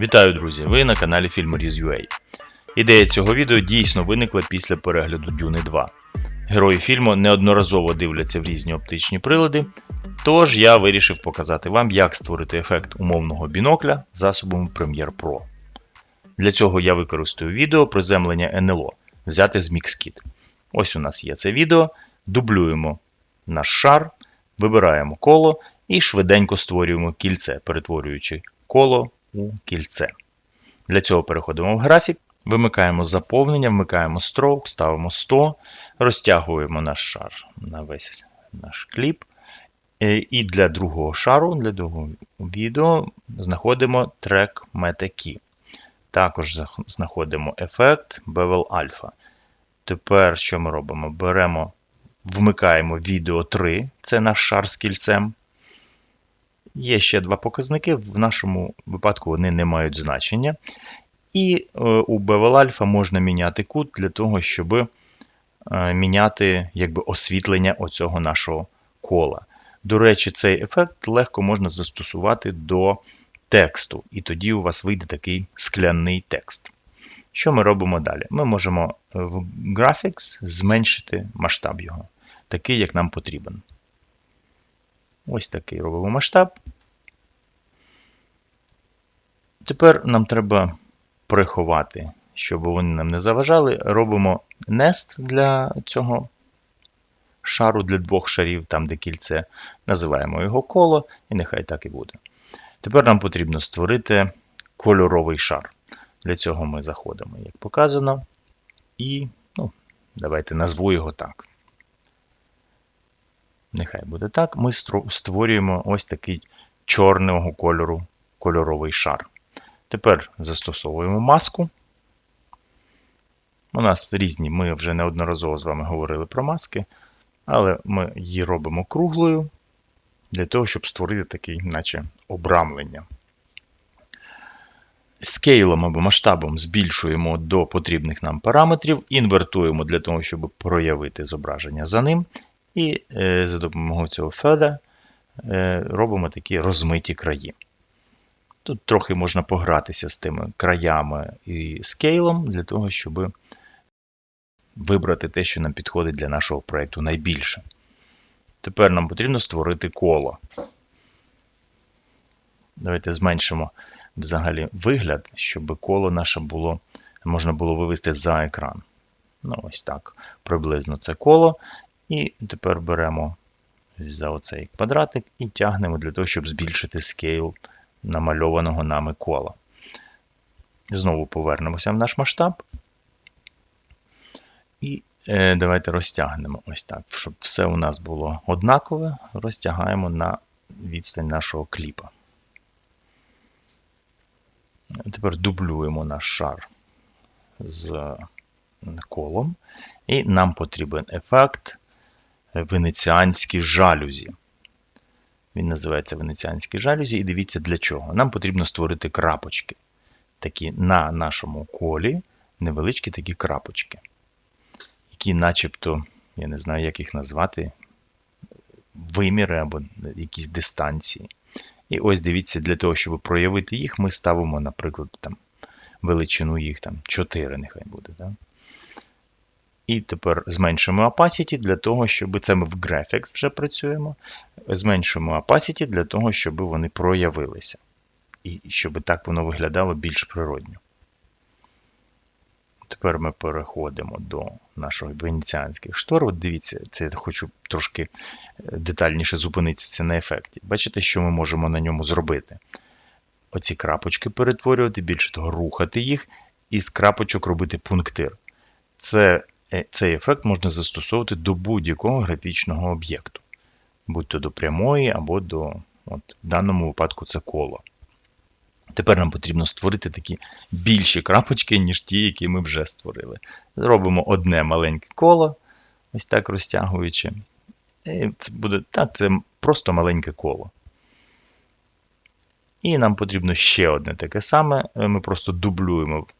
Вітаю, друзі! Ви на каналі Filmorіз.ua. Ідея цього відео дійсно виникла після перегляду Дюни 2. Герої фільму неодноразово дивляться в різні оптичні прилади, тож я вирішив показати вам, як створити ефект умовного бінокля засобом Premiere Pro. Для цього я використаю відео приземлення НЛО, взяте з MixKit. Ось у нас є це відео, дублюємо наш шар, вибираємо коло і швиденько створюємо кільце, перетворюючи коло у кільце. Для цього переходимо в графік, вимикаємо заповнення, вмикаємо stroke, ставимо 100, розтягуємо наш шар на весь наш кліп. Е, І для другого шару, для другого відео, знаходимо трек Meta Також знаходимо ефект Bevel Alpha. Тепер що ми робимо? Беремо, вмикаємо відео 3, це наш шар з кільцем. Є ще два показники, в нашому випадку вони не мають значення. І е, у Bevel Alpha можна міняти кут для того, щоб е, міняти якби, освітлення оцього нашого кола. До речі, цей ефект легко можна застосувати до тексту, і тоді у вас вийде такий скляний текст. Що ми робимо далі? Ми можемо е, в Graphics зменшити масштаб його, такий, як нам потрібен. Ось такий робимо масштаб. Тепер нам треба приховати, щоб вони нам не заважали. Робимо nest для цього шару, для двох шарів, там де кільце. Називаємо його коло, і нехай так і буде. Тепер нам потрібно створити кольоровий шар. Для цього ми заходимо, як показано, і ну, давайте назву його так. Нехай буде так. Ми створюємо ось такий чорного кольору кольоровий шар. Тепер застосовуємо маску. У нас різні, ми вже неодноразово з вами говорили про маски, але ми її робимо круглою для того, щоб створити такий, наче обрамлення. Скейлом або масштабом збільшуємо до потрібних нам параметрів, інвертуємо для того, щоб проявити зображення за ним. І е, за допомогою цього феда е, робимо такі розмиті краї. Тут трохи можна погратися з тими краями і скейлом для того, щоб вибрати те, що нам підходить для нашого проєкту найбільше. Тепер нам потрібно створити коло. Давайте зменшимо взагалі вигляд, щоб коло наше було, можна було вивести за екран. Ну, ось так. Приблизно це коло. І тепер беремо за оцей квадратик і тягнемо для того, щоб збільшити скейл намальованого нами кола. Знову повернемося в наш масштаб. І е, давайте розтягнемо ось так, щоб все у нас було однакове, розтягаємо на відстань нашого кліпа. Тепер дублюємо наш шар з колом, і нам потрібен ефект венеціанські жалюзі. Він називається венеціанські жалюзі. І дивіться для чого. Нам потрібно створити крапочки. Такі на нашому колі невеличкі такі крапочки, які начебто, я не знаю, як їх назвати, виміри або якісь дистанції. І ось дивіться, для того, щоб проявити їх, ми ставимо, наприклад, там, величину їх там 4, нехай буде. Да? І тепер зменшимо opacity для того, щоб це ми в Graphics вже працюємо. Зменшимо opacity для того, щоб вони проявилися. І щоб так воно виглядало більш природньо. Тепер ми переходимо до нашого венеціанських штор. От дивіться, це я хочу трошки детальніше зупинитися на ефекті. Бачите, що ми можемо на ньому зробити? Оці крапочки перетворювати, більше того, рухати їх, і з крапочок робити пунктир. Це Е, Цей ефект можна застосовувати до будь-якого графічного об'єкту, будь-то до прямої або до, от, в даному випадку, це коло. Тепер нам потрібно створити такі більші крапочки, ніж ті, які ми вже створили. Зробимо одне маленьке коло, ось так розтягуючи. І це буде так, це просто маленьке коло. І нам потрібно ще одне таке саме. Ми просто дублюємо Е,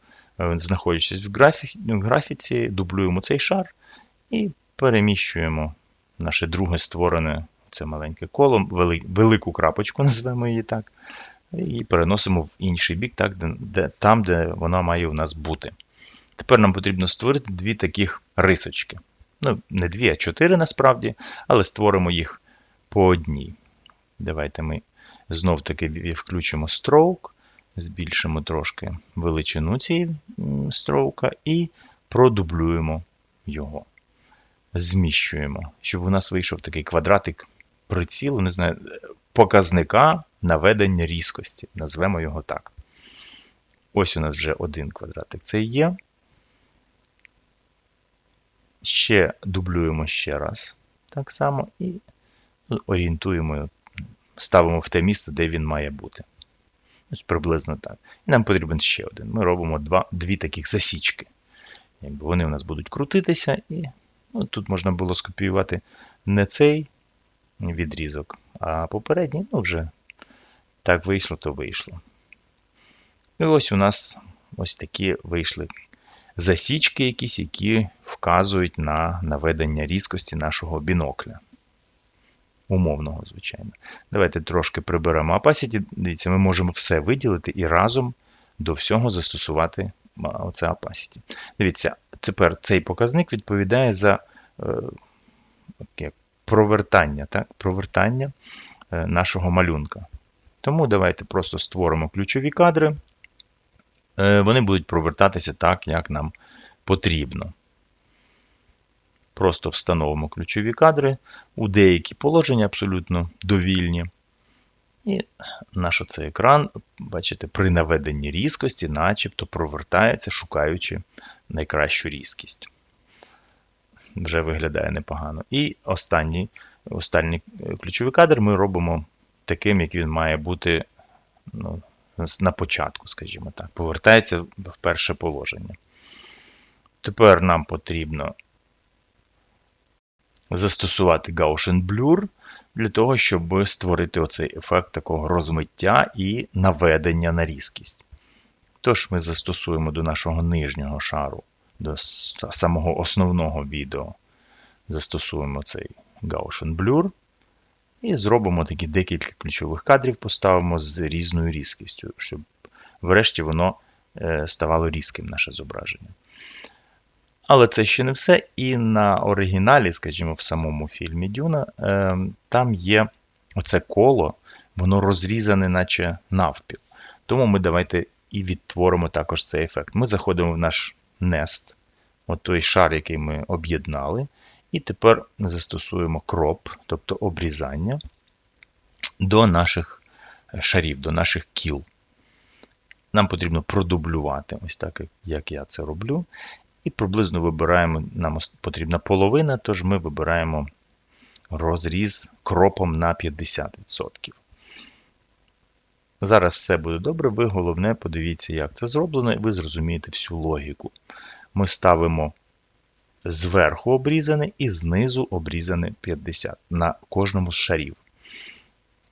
знаходячись в, графі... в графіці, дублюємо цей шар і переміщуємо наше друге створене це маленьке коло, вели... велику крапочку, назвемо її так, і переносимо в інший бік, так, де, там, де вона має у нас бути. Тепер нам потрібно створити дві таких рисочки. Ну, не дві, а чотири насправді, але створимо їх по одній. Давайте ми знов таки включимо stroke, збільшимо трошки величину цієї строука і продублюємо його. Зміщуємо, щоб у нас вийшов такий квадратик прицілу, не знаю, показника наведення різкості. Назвемо його так. Ось у нас вже один квадратик. Це є. Ще дублюємо ще раз. Так само і орієнтуємо, ставимо в те місце, де він має бути. Ось приблизно так. І нам потрібен ще один. Ми робимо два, дві таких засічки. Якби вони у нас будуть крутитися, і ну, тут можна було скопіювати не цей відрізок, а попередній, ну вже так вийшло, то вийшло. І ось у нас ось такі вийшли засічки якісь, які вказують на наведення різкості нашого бінокля. Умовного, звичайно. Давайте трошки приберемо opacity. Дивіться, ми можемо все виділити і разом до всього застосувати оце opacity. Дивіться, тепер цей показник відповідає за е, провертання, так? провертання е, нашого малюнка. Тому давайте просто створимо ключові кадри. Е, Вони будуть провертатися так, як нам потрібно. Просто встановимо ключові кадри у деякі положення абсолютно довільні. І наш оцей екран, бачите, при наведенні різкості, начебто провертається, шукаючи найкращу різкість. Вже виглядає непогано. І останній, останній е, ключовий кадр ми робимо таким, як він має бути ну, на початку, скажімо так. Повертається в перше положення. Тепер нам потрібно застосувати Gaussian Blur для того, щоб створити оцей ефект такого розмиття і наведення на різкість. Тож ми застосуємо до нашого нижнього шару, до самого основного відео, застосуємо цей Gaussian Blur і зробимо такі декілька ключових кадрів, поставимо з різною різкістю, щоб врешті воно е, ставало різким наше зображення. Але це ще не все. І на оригіналі, скажімо, в самому фільмі Дюна, е, там є оце коло, воно розрізане, наче навпіл. Тому ми давайте і відтворимо також цей ефект. Ми заходимо в наш Nest, от той шар, який ми об'єднали, і тепер застосуємо кроп, тобто обрізання до наших шарів, до наших кіл. Нам потрібно продублювати, ось так, як я це роблю. І приблизно вибираємо, нам потрібна половина, тож ми вибираємо розріз кропом на 50%. Зараз все буде добре, ви головне подивіться, як це зроблено, і ви зрозумієте всю логіку. Ми ставимо зверху обрізане і знизу обрізане 50 на кожному з шарів.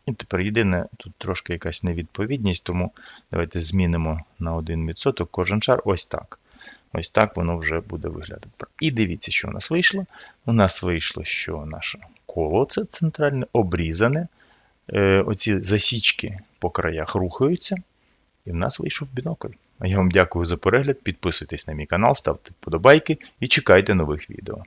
І тепер єдине, тут трошки якась невідповідність, тому давайте змінимо на 1% кожен шар ось так. Ось так воно вже буде виглядати. І дивіться, що у нас вийшло. У нас вийшло, що наше коло це центральне обрізане. Е, Оці засічки по краях рухаються. І в нас вийшов бінокль. А я вам дякую за перегляд. Підписуйтесь на мій канал, ставте вподобайки і чекайте нових відео.